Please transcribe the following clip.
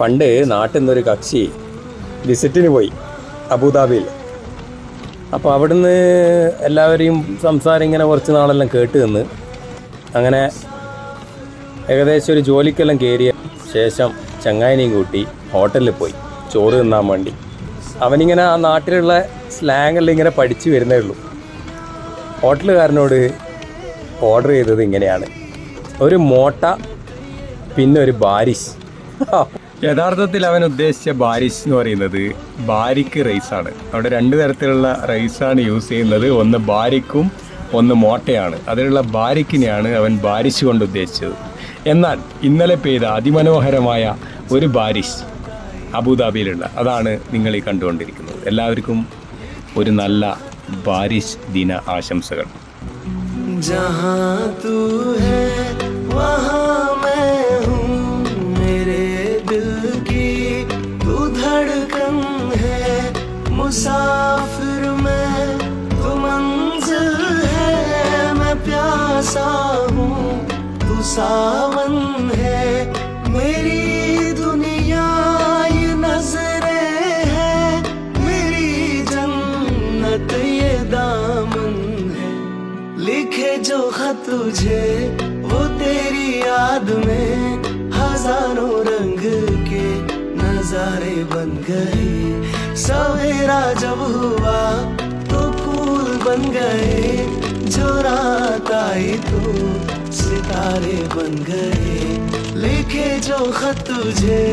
പണ്ട് നാട്ടിൽ നിന്നൊരു കക്ഷി വിസിറ്റിന് പോയി അബുദാബിയിൽ. അപ്പോൾ അവിടുന്ന് എല്ലാവരെയും സംസാരം ഇങ്ങനെ കുറച്ച് നാളെല്ലാം കേട്ട് നിന്ന് അങ്ങനെ ഏകദേശം ഒരു ജോലിക്കെല്ലാം കയറിയ ശേഷം ചങ്ങായിനെയും കൂട്ടി ഹോട്ടലിൽ പോയി ചോറ് തിന്നാൻ വേണ്ടി. അവനിങ്ങനെ ആ നാട്ടിലുള്ള സ്ലാങ്ങെല്ലാം ഇങ്ങനെ പഠിച്ചു വരുന്നേ ഉള്ളൂ. ഹോട്ടലുകാരനോട് ഓർഡർ ചെയ്തത് ഇങ്ങനെയാണ്. ഒരു മോട്ട പിന്നെ ഒരു ബാരിഷ്. യഥാർത്ഥത്തിൽ അവൻ ഉദ്ദേശിച്ച ബാരിഷ് എന്ന് പറയുന്നത് ബാരിക്ക് റൈസാണ് അവിടെ രണ്ട് തരത്തിലുള്ള റൈസാണ് യൂസ് ചെയ്യുന്നത്. ഒന്ന് ബാരിക്കും ഒന്ന് മോട്ടയാണ്. അതിലുള്ള ബാരിക്കിനെയാണ് അവൻ ബാരിഷ് കൊണ്ട് ഉദ്ദേശിച്ചത്. എന്നാൽ ഇന്നലെ പെയ്ത അതിമനോഹരമായ ഒരു ബാരിഷ് അബുദാബിയിലുള്ള അതാണ് നിങ്ങൾ ഈ കണ്ടുകൊണ്ടിരിക്കുന്നത്. എല്ലാവർക്കും ഒരു നല്ല ബാരിഷ് ദിന ആശംസകൾ. ജഹാ തൂ ഹേ मुसाफिर मैं तू मंजिल है, मैं प्यासा हूँ। तू सावन है, मेरी दुनिया ये नज़रें है। मेरी जन्नत ये दामन है। लिखे जो खत तुझे, वो तेरी याद में नजारे बन गए। सवेरा जब हुआ तो फूल बन गए। जो रात आई तो सितारे बन गए। लिखे जो खत तुझे